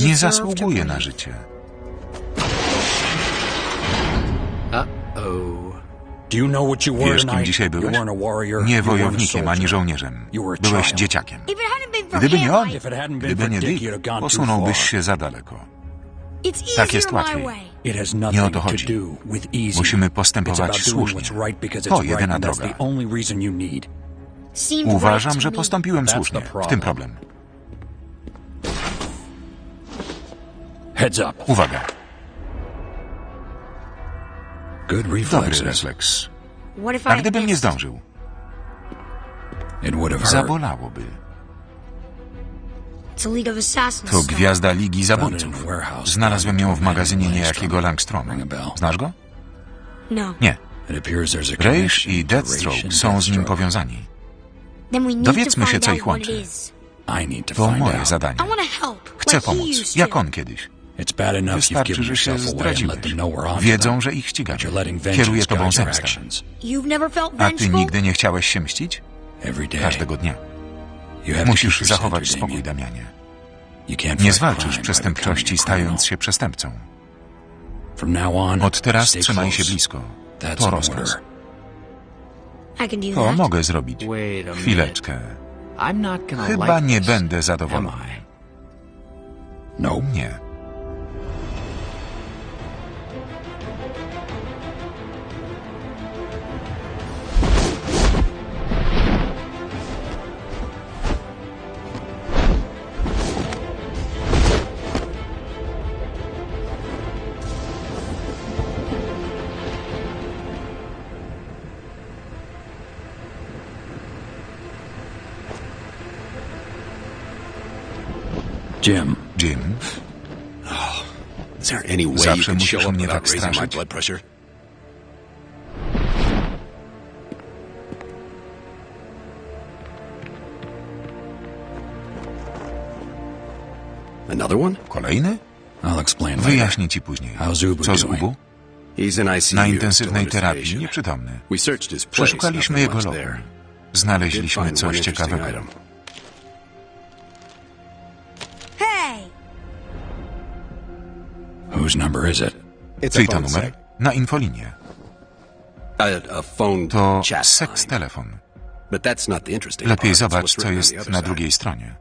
Nie zasługuje na życie. Uh-oh. Do you know what you were Wiesz, kim dzisiaj byłeś? Nie wojownikiem, ani żołnierzem. Byłeś dzieciakiem. Gdyby nie on, gdyby nie Dick, posunąłbyś się za daleko. Tak jest łatwiej. Nie o to chodzi. Musimy postępować słusznie. To jedyna droga. Uważam, że postąpiłem słusznie. W tym problem. Heads up. Uwaga. Good Dobry reflexes. refleks. What if I A gdybym nie zdążył? It would have hurt. Zabolałoby. It's a League of Assassins. To gwiazda Ligi Zabójców. Znalazłem ją w magazynie niejakiego Langstroma. Znasz go? No. Nie. It appears there's a Rage connection i to Rage Deathstroke and są z nim Deathstroke. powiązani. Then we need Dowiedzmy to się, find co out ich what it łączy. is. I need to To find moje out. zadanie. I want to help. Chcę like he pomóc, used jak on kiedyś. It's bad enough you've Wystarczy, że się yourself away and let zdradziłeś. them know we're on to Wiedzą, them. że ich letting Kieruje vengeance tobą guide your zemsta. actions. You've never felt A ty nigdy nie chciałeś się mścić? Every day. Każdego dnia. You have to Musisz zachować spokój. Damianie. You can't Nie fight zwalczysz przestępczości, stając się przestępcą. From now on, Od teraz trzymaj się blisko. To rozkaz. order. I can do To mogę zrobić. Wait a Chwileczkę. minute. I'm not gonna Chyba like nie będę zadowolony. No. Nie. Jim, Jim, Is there any way you Zawsze can show musisz up mnie tak straszyć? blood pressure? Another one? kolejny? I'll explain later. Wyjaśnię ci później. How's Ubu Co z? Ubu? He's in ICU. Na intensywnej terapii, nieprzytomny. Przeszukaliśmy jego. Did Znaleźliśmy coś ciekawego. Whose number is it? It's Czyj a to phone numer? Na infolinie. A, a phone To seks telefon. But that's not the interesting Lepiej zobacz, co jest na drugiej stronie.